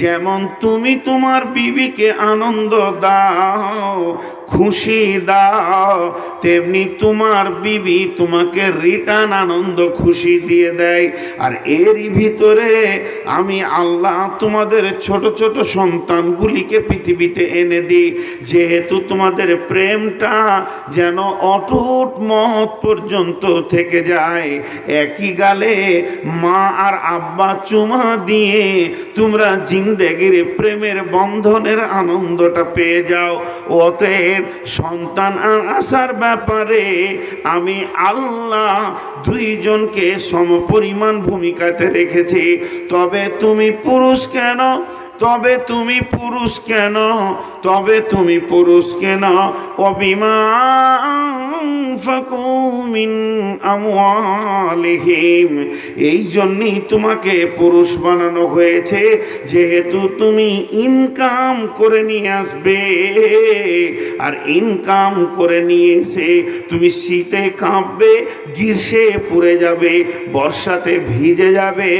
যেমন তুমি তোমার বিবিকে আনন্দ দাও, খুশি দাও, তেমনি তোমার বিবি তোমাকে রিটার্ন আনন্দ, খুশি দিয়ে দেয়। আর এরই ভিতরে আমি আল্লাহ তোমাদের ছোট ছোট সন্তানগুলিকে পৃথিবীতে এনে দিই। যেহেতু তোমাদের প্রেমটা যেন অটুট মত পর্যন্ত থেকে যায়, একই গালে মা আর আব্বা চুমা দিয়ে তোমরা জিন্দেগির প্রেমের বন্ধনের আনন্দটা পেয়ে যাও। অতএব সন্তান আসার ব্যাপারে আমি আল্লাহ দুইজনকে সমপরিমাণ ভূমিকাতে রেখেছি। তবে তুমি পুরুষ কেন? তবে তুমি পুরুষ কেন? তবে তুমি পুরুষ কেন? অভিমান এই জন্যই তোমাকে পুরুষ বানানো হয়েছে, যেহেতু তুমি ইনকাম করে নিয়ে আসবে। আর ইনকাম করে নিয়ে এসে তুমি শীতে কাঁপবে, গ্রীষ্মে পুড়ে যাবে, বর্ষাতে ভিজে যাবে,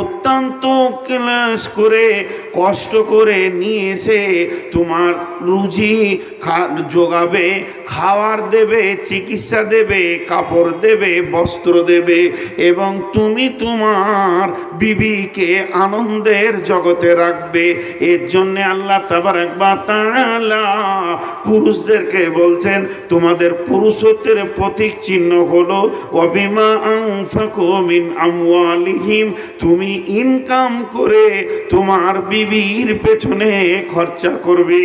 অত্যন্ত ক্লাস করে, কষ্ট করে নিয়ে এসে তোমার রুজি খা যোগাবে খাওয়ার দেবে, চিকিৎসা দেবে, কাপড় দেবে, বস্ত্র দেবে এবং তুমি তোমার বিবিকে আনন্দের জগতে রাখবে। এর জন্যে আল্লাহ তাবার একবার তালা পুরুষদেরকে বলছেন, তোমাদের পুরুষত্বের প্রতীক চিহ্ন হলো আনফাকু মিন আমওয়ালিহিম তুমি ইনকাম করে তোমার বিবির পেছনে খরচা করবে।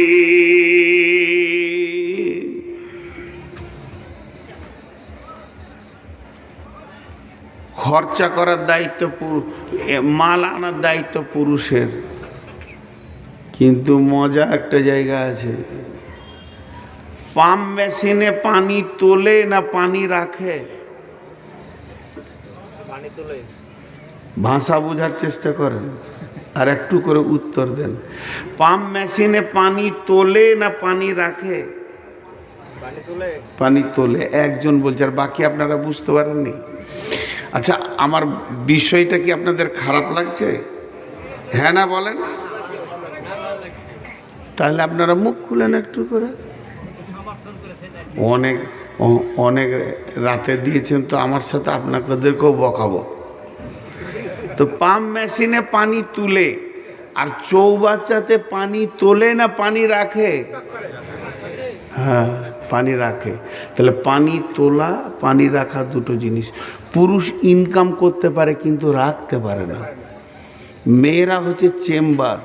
খরচা করার দায়িত্ব মাল আনার দায়িত্ব পুরুষের। কিন্তু মজা একটা জায়গা আছে। পাম্প মেশিনে পানি তোলে না পানি রাখে? ভাষা বোঝার চেষ্টা করেন আর একটু করে উত্তর দেন। পাম্প মেশিনে পানি তোলে না পানি রাখে? পানি তোলে। পানি তোলে একজন বলছে আর বাকি আপনারা বুঝতে পারেননি? আচ্ছা আমার বিষয়টা কি আপনাদের খারাপ লাগছে? হ্যাঁ না বলেন। তাহলে আপনারা মুখ খুলেন একটু করে। অনেক অনেক রাতে দিয়েছেন তো আমার সাথে আপনাদেরকেও বকাবো। তো পাম্প মেশিনে পানি তুলে, আর চৌবাচ্চাতে পানি তোলে না পানি রাখে? হ্যাঁ পানি রাখে। তাহলে পানি তোলা, পানি রাখা দুটো জিনিস। পুরুষ ইনকাম করতে পারে, কিন্তু রাখতে পারে না। মেয়েরা হচ্ছে চেম্বার।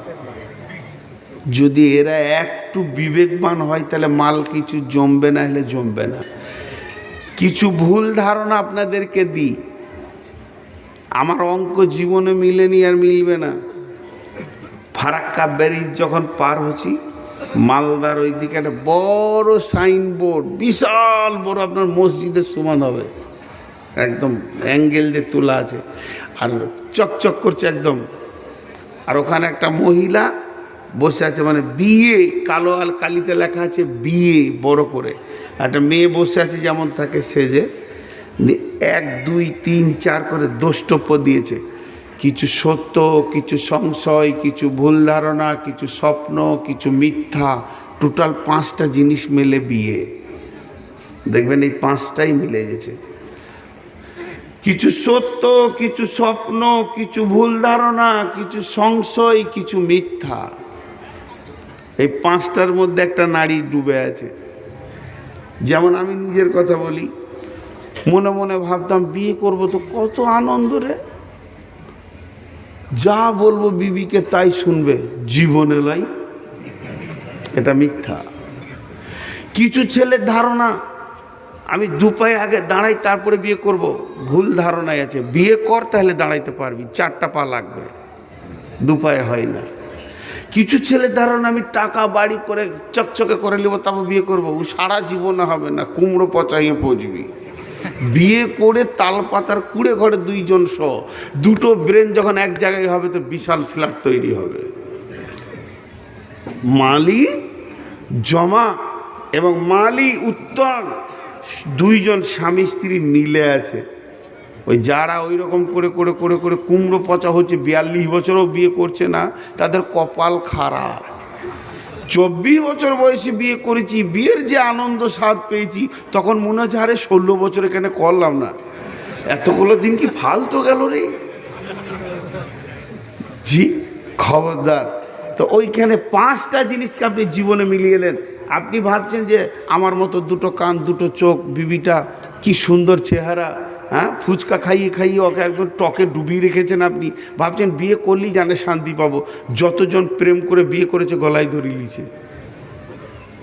যদি এরা একটু বিবেকবান হয়, তাহলে মাল কিছু জমবে না, হলে জমবে না। কিছু ভুল ধারণা আপনাদেরকে দিই। আমার অঙ্ক জীবনে মিলেনি আর মিলবে না। ফারাক্কা ব্যারিজ যখন পার হচ্ছি, মালদার ওই দিকে একটা বড় সাইনবোর্ড, বিশাল বড়, আপনার মসজিদের সমান হবে। একদম অ্যাঙ্গেল দিয়ে তোলা আছে। আর চকচক করছে একদম। আর ওখানে একটা মহিলা বসে আছে মানে বিয়ে, কালো আল কালিতে লেখা আছে বিয়ে, বড় করে। একটা মেয়ে বসে আছে যেমন থাকে সেজে এক, দুই, তিন, চার করে দ্রষ্টব্য দিয়েছে। কিছু সত্য, কিছু সংশয়, কিছু ভুল ধারণা, কিছু স্বপ্ন, কিছু মিথ্যা, টোটাল পাঁচটা জিনিস মেলে বিয়ে। দেখবেন এই পাঁচটাই মিলে গেছে। কিছু সত্য, কিছু স্বপ্ন, কিছু ভুল ধারণা, কিছু সংশয়, কিছু মিথ্যা। এই পাঁচটার মধ্যে একটা নারী ডুবে আছে। যেমন আমি নিজের কথা বলি, মনে মনে ভাবতাম, বিয়ে করব তো কত আনন্দ রে। যা বলব বিবিকে তাই শুনবে, জীবনে লাই। এটা মিথ্যা। কিছু ছেলের ধারণা আমি দু পায়ে আগে দাঁড়াই, তারপরে বিয়ে করব। ভুল ধারণায় আছে। বিয়ে কর, তাহলে দাঁড়াইতে পারবি। চারটা পা লাগবে। দু পায়ে হয় না। কিছু ছেলের ধারণা আমি টাকা, বাড়ি করে চকচকে করে নেব, তারপর বিয়ে করব। ও সারা জীবনে হবে না। কুমড়ো পচাইয়ে পচবি। বিয়ে করে তাল পাতার কুড়ে ঘরে দুইজন সহ, দুটো ব্রেন যখন এক জায়গায় হবে, তো বিশাল ফ্ল্যাট তৈরি হবে। মালি, জমা এবং মালি উত্তর। দুইজন স্বামী স্ত্রী মিলে আছে। ওই যারা ওই রকম করে করে করে করে কুমড়ো পচা হচ্ছে, বিয়াল্লিশ বছরও বিয়ে করছে না, তাদের কপাল খারাপ। চব্বিশ বছর বয়সে বিয়ে করেছি, বিয়ের যে আনন্দ স্বাদ পেয়েছি, তখন মনে হচ্ছে, আরে ষোলো বছর এখানে করলাম না। এতগুলো দিন কি ফালতু গেল রে? জি, খবরদার। তো ওইখানে পাঁচটা জিনিসকে আপনি জীবনে মিলিয়ে এলেন আপনি ভাবছেন যে আমার মতো দুটো কান, দুটো চোখ, বিবিটা কি সুন্দর চেহারা হ্যাঁ? ফুচকা খাইয়ে খাইয়ে ওকে একদম টকে ডুবিয়ে রেখেছেন আপনি। ভাবছেন বিয়ে করলেই জানে শান্তি পাবো। যতজন প্রেম করে বিয়ে করেছে, গলায় ধরিয়ে নিয়েছে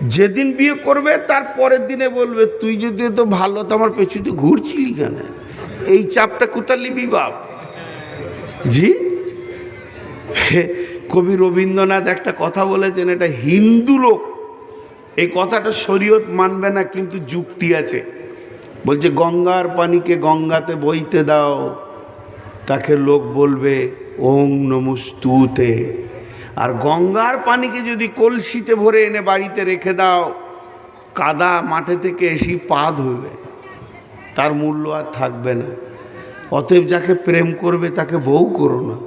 যেদিন বিয়ে করবে, তার পরের দিনে বলবে, তুই যদি তো ভালো, তো আমার পেছুতে ঘুরছিলি কেন? এই চাপটা কোথায় নিবি বাপ? জি? কবি রবীন্দ্রনাথ একটা কথা বলেছেন, এটা হিন্দু লোক এই কথাটা শরীয়ত মানবে না, কিন্তু যুক্তি আছে। বলছে, গঙ্গার পানিকে গঙ্গাতে বইতে দাও। তাকে লোক বলবে, ওং নমস্তুতে আর গঙ্গার পানিকে যদি কলসিতে ভরে এনে বাড়িতে রেখে দাও, কাদা মাঠে থেকে এসে পা ধুবে। তার মূল্য আর থাকবে না। অতএব যাকে প্রেম করবে, তাকে বউ করো না।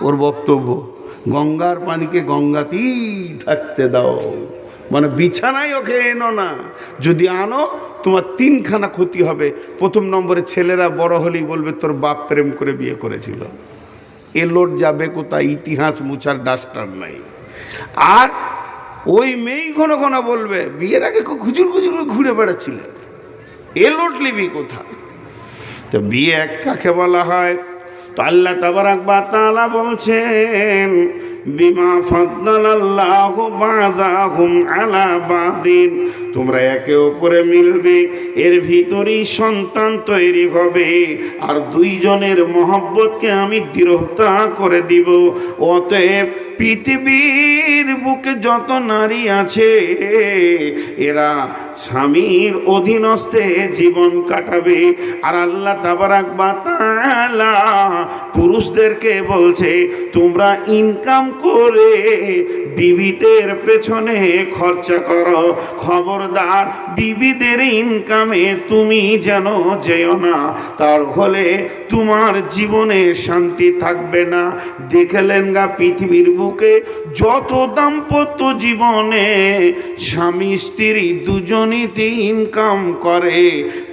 ওর বক্তব্য, গঙ্গার পানিকে গঙ্গাতেই থাকতে দাও। মানে বিছানায় ওকে এনো না। যদি আনো, তোমার তিনখানা ক্ষতি হবে। প্রথম নম্বরে ছেলেরা বড় হলেই বলবে, তোর বাপ প্রেম করে বিয়ে করেছিল। এ লোট যাবে কোথায়? ইতিহাস মুছার ডাস্টার নাই। আর ওই মেয়েই ঘন ঘন বলবে, বিয়ের আগে খুচুর খুচুর করে ঘুরে বেড়াচ্ছিলে। এ লোট লিবি কোথায়? তো বিয়ে এক কাকে বলা হয়? তো আল্লাহ তাবারাক বা তাআলা বলছেন, বিমা ফাদ্দালাল্লাহ বাযাহুম আলা বাদিন। তোমরা একে অপরে মিলবে, এর ভিতরেই সন্তান তৈরি হবে, আর দুইজনের মহব্বতকে আমি দৃঢ়তা করে দিব। অতএব পৃথিবীর বুকে যত নারী আছে, এরা স্বামীর অধীনস্থে জীবন কাটাবে। আর আল্লাহ তাবারাক বা তাআলা পুরুষদেরকে বলছে, তোমরা ইনকাম করে বিবিদের পেছনে খরচা করো। খবরদার বিবিদের ইনকামে তুমি যেন যেও না। তার হলে তোমার জীবনে শান্তি থাকবে না। দেখলেন গা পৃথিবীর বুকে যত দাম্পত্য জীবনে স্বামী, স্ত্রী দুজনীতে ইনকাম করে।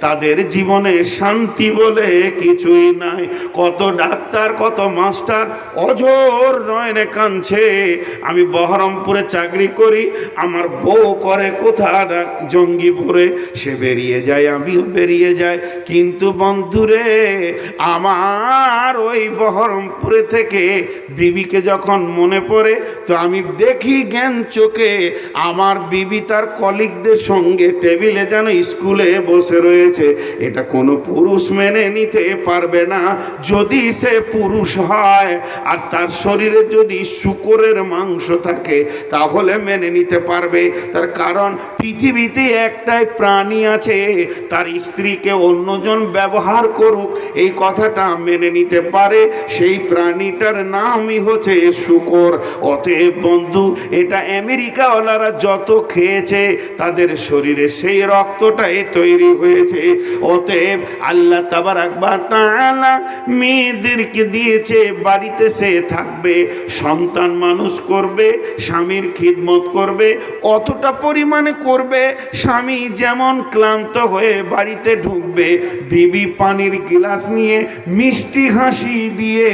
তাদের জীবনে শান্তি বলে কিছুই নাই। কত ডাক্তার, কত মাস্টার অজর নয়নে কাঁদছে। আমি বহরমপুরে চাকরি করি, আমার বউ করে কোথা জঙ্গিপুরে। সে বেরিয়ে যায়, আমিও বেরিয়ে যাই। কিন্তু বন্ধুরে, আমার ওই বহরমপুরে থেকে বিবিকে যখন মনে পড়ে, তো আমি দেখি জ্ঞান চোখে, আমার বিবি তার কলিগদের সঙ্গে টেবিলে যেন স্কুলে বসে রয়েছে। এটা কোনো পুরুষ মেনে নিতে পারবে না, যদি সে পুরুষ হয় আর তার শরীরে যদি শুকরের মাংস থাকে, তাহলে মেনে নিতে পারবে। তার কারণ পৃথিবীতে একটাই প্রাণী আছে, তার স্ত্রীকে অন্যজন ব্যবহার করুক, এই কথাটা মেনে নিতে পারে। সেই প্রাণীটার নামই হচ্ছে শুকর। অতএব বন্ধু, এটা আমেরিকাওয়ালারা যত খেয়েছে, তাদের শরীরে সেই রক্তটাই তৈরি হয়েছে। অতএব আল্লাহ তাবার একবার তাআলা মেয়েদেরকে দিয়েছে, বাড়িতে সে থাকবে, সন্তান মানুষ করবে, স্বামীর খিদমত করবে, অতটা পরিমাণে করবে, স্বামী যেমন ক্লান্ত হয়ে বাড়িতে ঢুকবে, বিবি পানির গিলাস নিয়ে মিষ্টি হাসি দিয়ে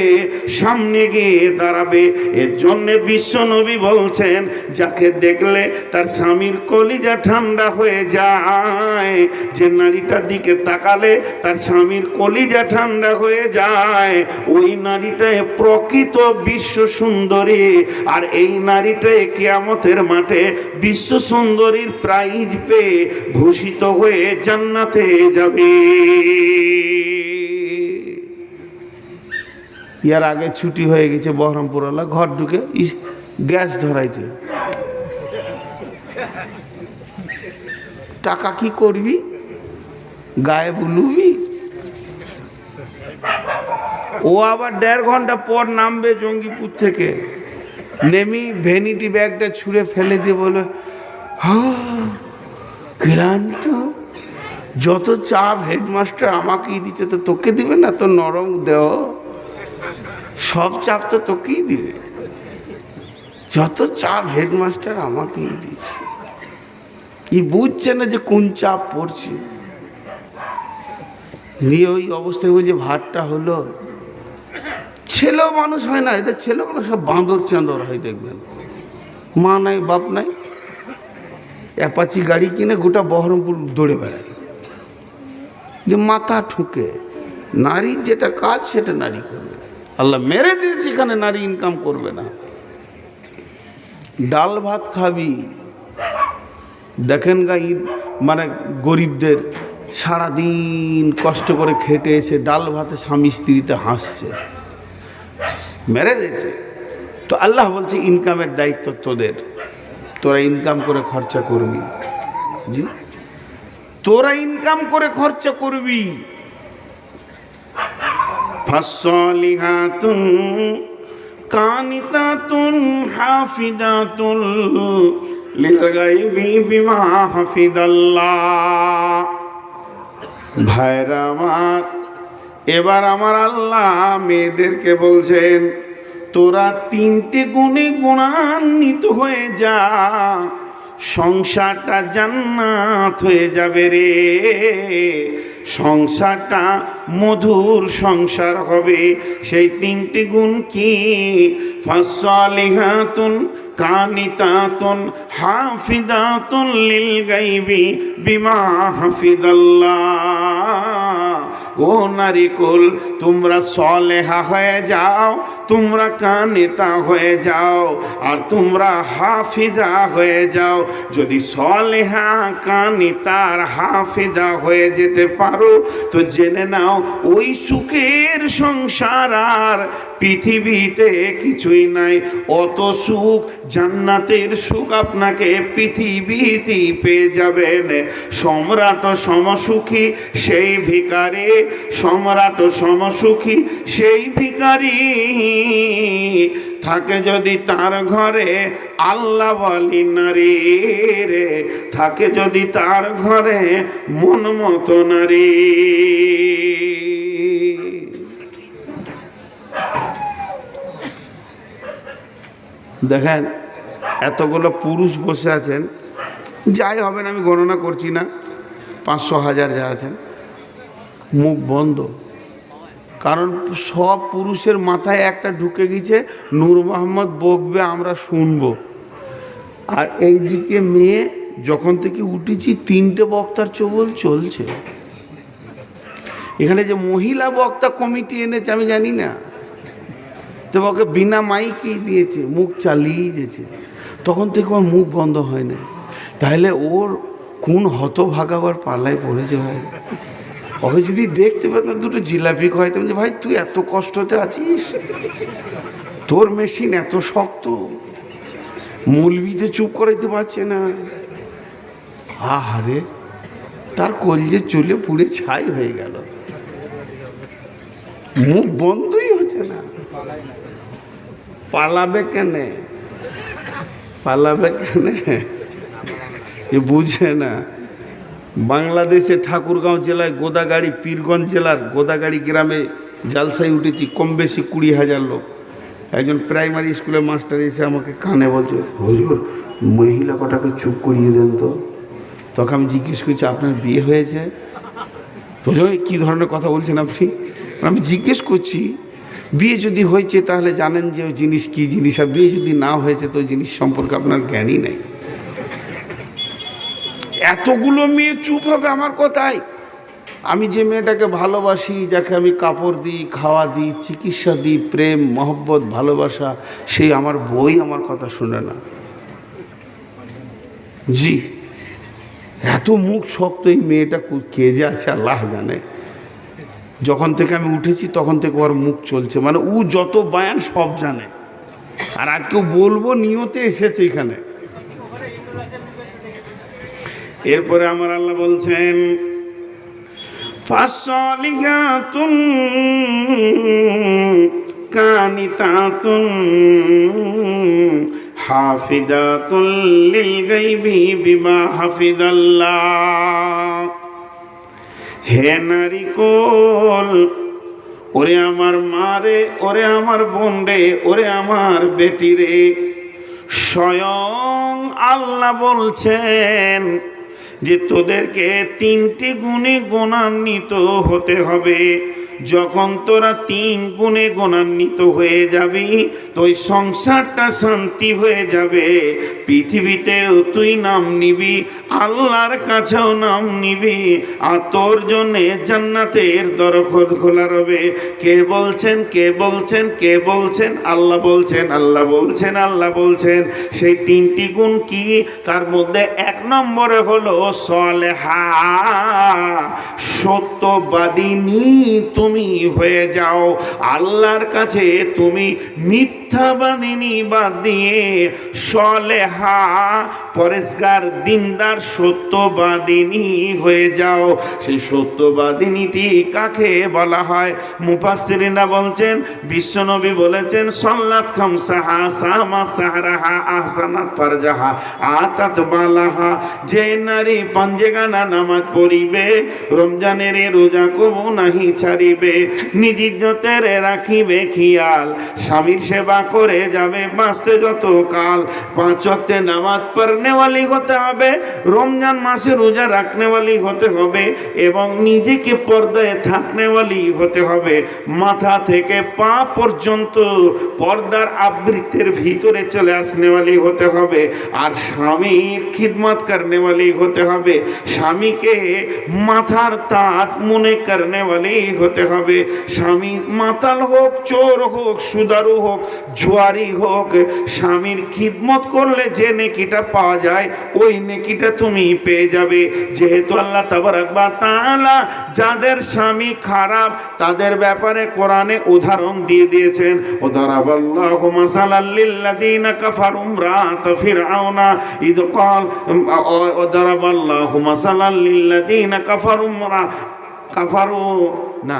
সামনে গিয়ে দাঁড়াবে। এর জন্যে বিশ্বনবী বলছেন, যাকে দেখলে তার স্বামীর কলিজা ঠান্ডা হয়ে যায়। যে নারীটার দিকে তাকালে তার স্বামীর কলিজা ঠান্ডা হয়ে যায়। ওই নারীটাই প্রকৃত বিশ্ব সুন্দরী। আর এই নারীটাই কিয়ামতের মাঠে বিশ্ব সুন্দরীর প্রাইজ পেয়ে ভূষিত হয়ে জান্নাতে যাবে। ইয়ার আগে ছুটি হয়ে গেছে বহরমপুরওয়ালা, ঘর ঢুকে গ্যাস ধরাইছে। টাকা কি করবি? গায়ে বুলুবি ও আবার দেড় ঘণ্টা পর নামবে জঙ্গিপুর থেকে। নেমি ভ্যানিটি ব্যাগটা ছুঁড়ে ফেলে দিয়ে বলবে ক্লান্ত? যত চাপ হেডমাস্টার আমাকেই দিতে, তো তোকে দিবে না? তো নরম দেও সব চাপ তো তোকেই দিবে। যত চাপ হেডমাস্টার আমাকেই দিয়েছে ই বুঝছে না যে কোন চাপ পড়ছে। নিয়ে ওই অবস্থায় ওই যে ভাতটা হলো ছেলেও মানুষ হয় না, এদের ছেলে কোনো সব বাঁদর চাঁদর হয়, দেখবেন। মা নাই, বাপ নাই। অ্যাপাচি গাড়ি কিনে গোটা বহরমপুর দৌড়ে বেড়ায়। যে মাথা ঠুকে নারীর যেটা কাজ সেটা নারী করবে। আল্লাহ মেরে দিয়েছে, এখানে নারী ইনকাম করবে না। ডাল ভাত খাবি। দেখেন গা মানে গরিবদের সারাদিন কষ্ট করে খেটে এসে ডাল ভাতে স্বামী স্ত্রীতে হাসছে। মেরে দিয়েছে। তো আল্লাহ বলছে, ইনকামের দায়িত্ব তোদের। তোরা ইনকাম করে খরচা করবি। জি? তোরা ইনকাম করে খরচা করবি। বিমা ভাইরা এবার আমার আল্লাহ মেয়েদেরকে বলছেন, তোরা তিনটে গুণে গুণান্বিত হয়ে যা, সংসারটা জান্নাত হয়ে যাবে রে। সংসারটা মধুর সংসার হবে। সেই তিনটি গুণ কি? ফাসলিহাতুন কানিতাতুন, হাফিদাতুন লিল গাইবি বিমা হাফিদাল্লাহ। ও নারিকুল তোমরা সলেহা হয়ে যাও, তোমরা কানেতা হয়ে যাও, আর তোমরা হাফিজা হয়ে যাও। যদি সলেহা, কানিতার হাফিজা হয়ে যেতে পারো, তো জেনে নাও, ওই সুখের সংসার আর পৃথিবীতে কিছুই নাই। অত সুখ, জান্নাতের সুখ আপনাকে পৃথিবীতেই পেয়ে যাবেন। সম্রাট সমসুখী, সেই ভিকারে সম্রাট সমসুখী সেই ভিকারি থাকে যদি তার ঘরে আল্লাহ বলি নারী রে, থাকে যদি তার ঘরে মন মতো নারী। দেখেন, এতগুলো পুরুষ বসে আছেন। যাই হবেন, আমি গণনা করছি না। পাঁচশো হাজার যা আছেন। মুখ বন্ধ। কারণ সব পুরুষের মাথায় একটা ঢুকে গেছে, নূর মোহাম্মদ বকবে, আমরা শুনব। আর এইদিকে মেয়ে, যখন থেকে উঠেছি, তিনটে বক্তার চবল চলছে। এখানে যে মহিলা বক্তা কমিটি এনেছে, আমি জানি না। তো ওকে বিনা মাইকেই দিয়েছে, মুখ চালিয়ে গেছে তখন থেকে ওর মুখ বন্ধ হয় না তাহলে ওর কোন হতভাগাবার পাল্লায় পড়েছে ভাই? ওকে যদি দেখতে পেতাম দুটো জিলাপি খাইতাম যে ভাই, তুই এত কষ্টতে আছিস? তোর মেশিন এত শক্ত। মূলবিতে চুপ করাইতে পারছে না। আহারে, তার কলজে চলে পুড়ে ছাই হয়ে গেল। মুখ বন্ধই হচ্ছে না। পালাবে কেনে? পালাবে কেনে? এ বুঝে না। বাংলাদেশে ঠাকুরগাঁও জেলায় গোদাগাড়ি, পীরগঞ্জ জেলার গোদাগাড়ি গ্রামে জালসাই উঠেছি, কম বেশি কুড়ি হাজার লোক। একজন প্রাইমারি স্কুলের মাস্টার এসে আমাকে কানে বলছে, হুজুর, মহিলা কটাকে চুপ করিয়ে দেন তো? তখন আমি জিজ্ঞেস করছি, আপনার বিয়ে হয়েছে? তো কী ধরনের কথা বলছেন আপনি? আমি জিজ্ঞেস করছি, বিয়ে যদি হয়েছে তাহলে জানেন যে ওই জিনিস কী জিনিস, আর বিয়ে যদি না হয়েছে তো ওই জিনিস সম্পর্কে আপনার জ্ঞানই নেই। এতগুলো মেয়ে চুপ হবে আমার কথায়। আমি যে মেয়েটাকে ভালোবাসি, যাকে আমি কাপড় দিই, খাওয়া দিই, চিকিৎসা দিই, প্রেম, মহব্বত, ভালোবাসা, সেই আমার বই আমার কথা শুনে না। জি, এত মুখ শক্ত এই মেয়েটা কে যে আছে আল্লাহ জানে। যখন থেকে আমি উঠেছি, তখন থেকে ওর মুখ চলছে। মানে ও যত বায়ান সব জানে। আর আজকে বলব, নিয়তে এসেছে এখানে। এরপরে আমার আল্লাহ বলছেন ফাসলিহাতুন কানিতাতুন হাফিদাতুল বিমা হে নারিকোল, ওরে আমার মা রে, ওরে আমার বোন রে, ওরে আমার বেটি রে, স্বয়ং আল্লাহ বলছেন যে তোদেরকে তিনটি গুণে গুণান্বিত হতে হবে। যখন তোরা তিন গুণে গুণান্বিত হয়ে যাবি তো ওই সংসারটা শান্তি হয়ে যাবে। পৃথিবীতেও তুই নাম নিবি, আল্লাহর কাছেও নাম নিবি, আর তোর জন্যে জান্নাতের দরখত খোলা রবে। কে বলছেন কে বলছেন কে বলছেন? আল্লাহ বলছেন আল্লাহ বলছেন আল্লাহ বলছেন। সেই তিনটি গুণ কি? তার মধ্যে এক নম্বরে হলো সলে সলেহা সত্যবাদিনী তুমি হয়ে যাও। আল্লাহর কাছে তুমি মিথ্যাবাদিনী বাদ দিয়ে সলেহা, পরেশগার, দিনদার, সত্যবাদিনী হয়ে যাও। সেই সত্যবাদিনীটি কাকে বলা হয়? মুফাসিরিনা বলছেন, বিশ্বনবী বলেছেন, সল্লাত খামসাহা সামা সাহারাহা আহসানাত ফারজাহা আতাত বালাহা। যে নারী পাঞ্জেগানা নামাজ পড়িবে, রমজানের রোজা কবু নাহি ছাড়িবে, নিজ ইজ্জতের রাখিবে খিয়াল। স্বামীর সেবা করে যাবে বাঁচতে যত কাল পাঁচ ওয়াক্তে নামাজ পড়নেওয়ালি হতে হবে, রমজান মাসে রোজা রাখনেওয়ালি হতে হবে এবং নিজেকে পর্দায় থাকনেওয়ালি হতে হবে। মাথা থেকে পা পর্যন্ত পর্দার আবৃত্তের ভিতরে চলে আসনেওয়ালি হতে হবে আর স্বামীর খিদমত করনেওয়ালি হতে হবে। স্বামীকে মাথার তাঁত মনে করনেওয়ালি হতে হবে। স্বামী মাতাল হোক, চোর হোক, সুদারু হোক জুয়ারি হোক, স্বামীর খিদমত করলে যে নেকিটা পাওয়া যায়, ওই নেকিটা তুমি পেয়ে যাবে। যেহেতু আল্লাহ তাবারাকবা তাআলা যাদের স্বামী খারাপ, তাদের ব্যাপারে কোরআনে উদাহরণ দিয়ে দিয়েছেন। উদারাবাল্লাহু মাসালাল লিল্লাযিনা কাফারু ইমরাত ফিরআউনা, ইদ ক্বাল উদারাবাল্লাহু মাসালাল লিল্লাযিনা কাফারু ইমরা কাফারু, না।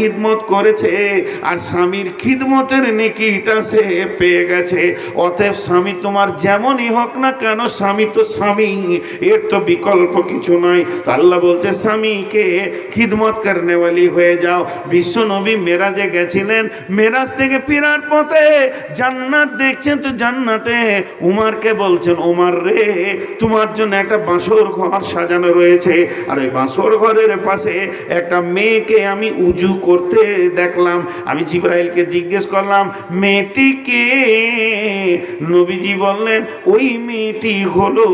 খিদমত করেছে আর স্বামীর খিদমতের নেকিটা সে পেয়ে গেছে। অতএব স্বামী তোমার যেমনই হোক না কেন, স্বামী তো স্বামী, এর তো বিকল্প কিছু নয় আল্লাহ বলছে, স্বামীকে খিদমত করনেওয়ালি হয়ে যাও। বিশ্ব নবী মেরাজে গেছিলেন। মেরাজ থেকে ফেরার পথে জান্নাত দেখছেন তো জান্নাতে উমারকে বলছেন, উমার রে, তোমার জন্য একটা বাঁশর ঘর সাজানো রয়েছে। আর ওই বাঁশর ঘরের পাশে একটা মেয়েকে আমি উজু করতে দেখলাম। আমি জিব্রাইলকে জিজ্ঞেস করলাম মেয়েটিকে নবীজি বললেন, ওই মেয়েটি হলো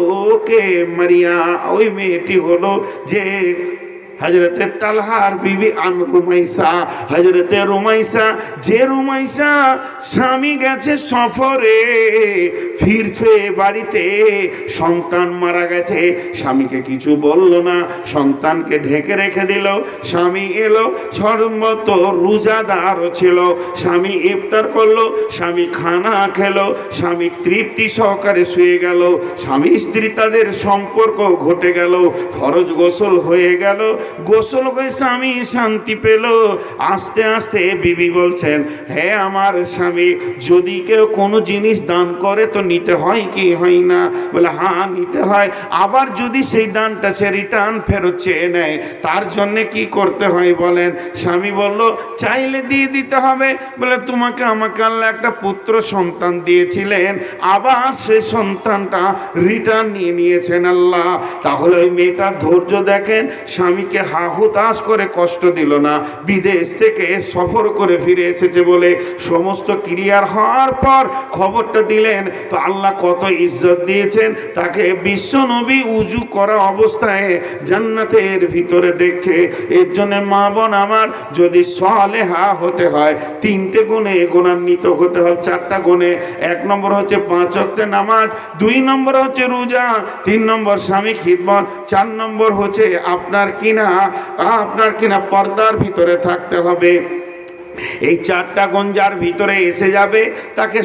কে? মারিয়া, ওই মেয়েটি হলো যে হজরতে তালহার বিবি আন রুমাইসা হজরতে রুমাইসা, যে রুমাইসা স্বামী গেছে সফরে, ফিরছে বাড়িতে, সন্তান মারা গেছে, স্বামীকে কিছু বলল না, সন্তানকে ঢেকে রেখে দিল, স্বামী এলো, সর্বত রোজাদারও ছিল, স্বামী ইফতার করল, স্বামী খানা খেলো, স্বামী তৃপ্তি সহকারে শুয়ে গেল, স্বামী স্ত্রী তাদের সম্পর্ক ঘটে গেল, ফরজ গোসল হয়ে গেল গোসল হয়ে স্বামী শান্তি পেল। আস্তে আস্তে বিবি বলছেন হ্যাঁ আমার স্বামী, যদি কেউ কোনো জিনিস দান করে তো নিতে হয় কি? হয় না। বলে হ্যাঁ নিতে হয়। আবার যদি সেই দানটা সে রিটার্ন ফেরত চেয়ে নেয়, তার জন্যে কি করতে হয় বলেন? স্বামী বলল, চাইলে দিয়ে দিতে হবে। বলে, তোমাকে আমাকে আল্লাহ একটা পুত্র সন্তান দিয়েছিলেন, আবার সে সন্তানটা রিটার্ন নিয়ে নিয়েছেন আল্লাহ। তাহলে ওই মেয়েটার ধৈর্য দেখেন, স্বামীকে মানুষকে হা হুতাশ করে কষ্ট দিল না, বিদেশ থেকে সফর করে ফিরে এসেছে বলে সমস্ত ক্লিয়ার হওয়ার পর খবরটা দিলেন, তো আল্লাহ কত ইজ্জত দিয়েছেন, তাকে বিশ্বনবী উজু করা অবস্থায় জান্নাতের ভিতরে দেখছে। এর জন্য মা বোন আমার, যদি সলেহা হতে হয়, তিনটে গুণে গুণান্বিত হতে হয় চারটা গুণে। এক নম্বর হচ্ছে পাঁচ অক্টের নামাজ, দুই নম্বর হচ্ছে রোজা, তিন নম্বর স্বামী খিদমত, চার নম্বর হচ্ছে আপনার কিনা আপনার কিনা পর্দার ভিতরে থাকতে হবে। এই চারটা গঞ্জার ভিতরে এসে যাবে তাকে